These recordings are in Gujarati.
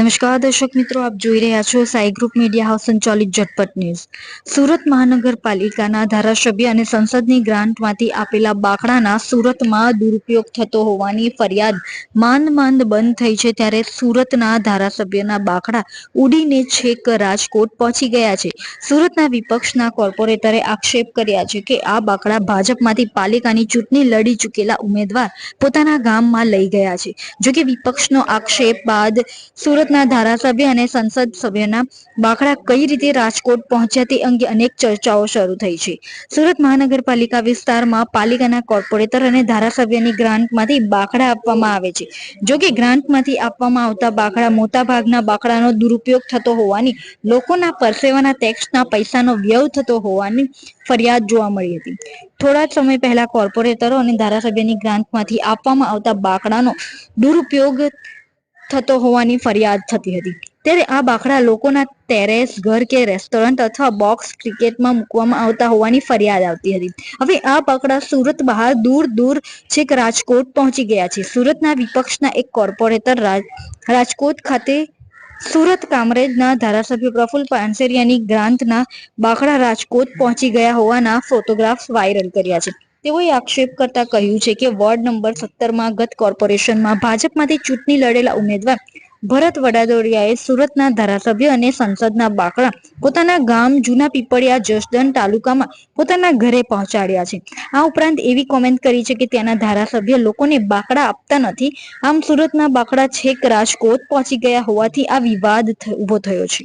નમસ્કાર દર્શક મિત્રો, આપ જોઈ રહ્યા છો સાઈ ગ્રુપ મીડિયા હાઉસ સંચાલિત ઝટપટ ન્યૂઝ. સુરત મહાનગરપાલિકાના ધારાસભ્ય અને સંસદની ગ્રાન્ટમાંથી આપેલા બાકડાના સુરતમાં દુરુપયોગ થતો હોવાની ફરિયાદ માંદ માંદ બંધ થઈ છે ત્યારે સુરતના ધારાસભ્યના બાકડા ઉડીને છેક રાજકોટ પહોંચી ગયા છે. સુરતના વિપક્ષના કોર્પોરેટરે આક્ષેપ કર્યા છે કે આ બાકડા ભાજપમાંથી પાલિકાની ચૂંટણી લડી ચૂકેલા ઉમેદવાર પોતાના ગામમાં લઈ ગયા છે. જોકે વિપક્ષનો આક્ષેપ બાદ સુરતના ધારાસભ્ય અને સંસદ સભ્યના બાખડા કઈ રીતે રાજકોટ પહોંચ્યા તે અંગે અનેક ચર્ચાઓ શરૂ થઈ છે. સુરત મહાનગરપાલિકા વિસ્તારમાં પાલિકાના કોર્પોરેટર અને ધારાસભ્યની ગ્રાન્ટમાંથી બાખડા આપવામાં આવે છે. જો ગ્રાન્ટમાંથી આપવામાં આવતા બાખડા મોટા ભાગના બાકડાનો દુરુપયોગ થતો હોવાની, લોકોના પરસેવાના ટેક્સના પૈસાનો વ્યય થતો હોવાની ફરિયાદ જોવા મળી હતી. થોડા જ સમય પહેલા કોર્પોરેટરો અને ધારાસભ્યની ગ્રાન્ટમાંથી આપવામાં આવતા બાકડાનો દુરુપયોગ થતો હોવાની ફરિયાદ થતી હતી. ત્યારે આ બાકડા લોકોના ટેરેસ, ઘર કે રેસ્ટોરન્ટ અથવા બોક્સ ક્રિકેટમાં મૂકવામાં આવતા હોવાની ફરિયાદ આવતી હતી. હવે આ બાકડા સુરત બહાર દૂર દૂર છેક રાજકોટ પહોંચી ગયા છે. સુરતના વિપક્ષના એક કોર્પોરેટર રાજ- રાજકોટ ખાતે સુરત કામરેજના ધારાસભ્ય પ્રફુલ્લ પાનસેરિયાની ગ્રાન્ટના બાંકડા રાજકોટ પહોંચી ગયા હોવાના ફોટોગ્રાફ્સ વાયરલ કર્યા છે. તેઓએ આક્ષેપ કરતા કહ્યું છે કે વોર્ડ નંબર સત્તરમાં ગત કોર્પોરેશનમાં ભાજપમાંથી ચૂંટણી લડેલા ઉમેદવાર ભરત વડાદોરિયાએ સુરતના ધારાસભ્ય અને સંસદના બાકડા પોતાના ગામ જૂના પીપળિયા જસદન તાલુકામાં પોતાના ઘરે પહોંચાડ્યા છે. આ ઉપરાંત એવી કોમેન્ટ કરી છે કે ત્યાંના ધારાસભ્ય લોકોને બાકડા આપતા નથી. આમ સુરતના બાકડા છેક રાજકોટ પહોંચી ગયા હોવાથી આ વિવાદ ઊભો થયો છે.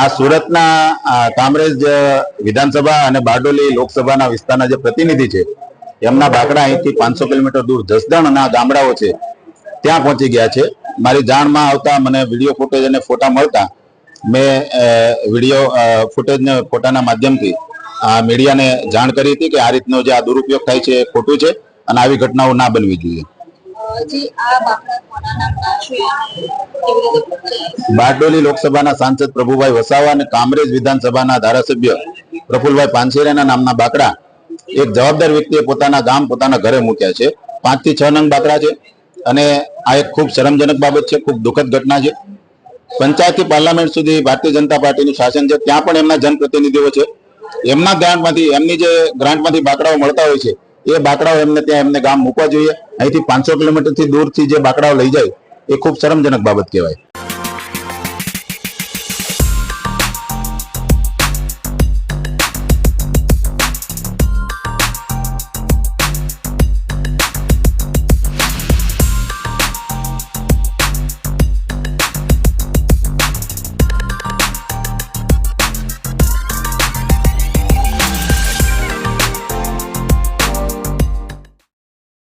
આ સુરતના કામરેજ વિધાનસભા અને બારડોલી લોકસભાના વિસ્તારના જે પ્રતિનિધિ છે, એમના બાકડા અહીંથી પાંચસો કિલોમીટર દૂર જસદણના ગામડાઓ છે, ત્યાં પહોંચી ગયા છે. મારી જાણમાં આવતા મને વીડિયો ફૂટેજ અને ફોટા મળતા મેં વીડિયો ફૂટેજને ફોટાના માધ્યમથી આ મીડિયાને જાણ કરી હતી કે આ રીતનો જે આ દુરુપયોગ થાય છે, એ ખોટું છે અને આવી ઘટનાઓ ના બનવી જોઈએ. જે બારડોલી લોકસભાના સાંસદ પ્રભુભાઈ વસાવા અને કામરેજ વિધાનસભાના ધારાસભ્ય પ્રફુલભાઈ પાનસેરાના નામના બાકડા એક જવાબદાર વ્યક્તિએ પોતાના ગામ પોતાના ઘરે મૂક્યા છે. પાંચથી છ નંગ બાકડા છે અને આ એક ખૂબ શરમજનક બાબત છે, ખૂબ દુઃખદ ઘટના છે. પંચાયતથી પાર્લામેન્ટ સુધી ભારતીય જનતા પાર્ટીનું શાસન છે, ત્યાં પણ એમના જનપ્રતિનિધિઓ છે. એમના ગ્રાન્ટમાંથી, એમની જે ગ્રાન્ટમાંથી બાકડાઓ મળતા હોય છે એ બાકડાઓ એમને ત્યાં એમને ગામ મૂકવા જોઈએ. અહીંથી પાંચસો કિલોમીટરથી દૂરથી જે બાકડાઓ લઈ જાય, એ ખૂબ શરમજનક બાબત કહેવાય.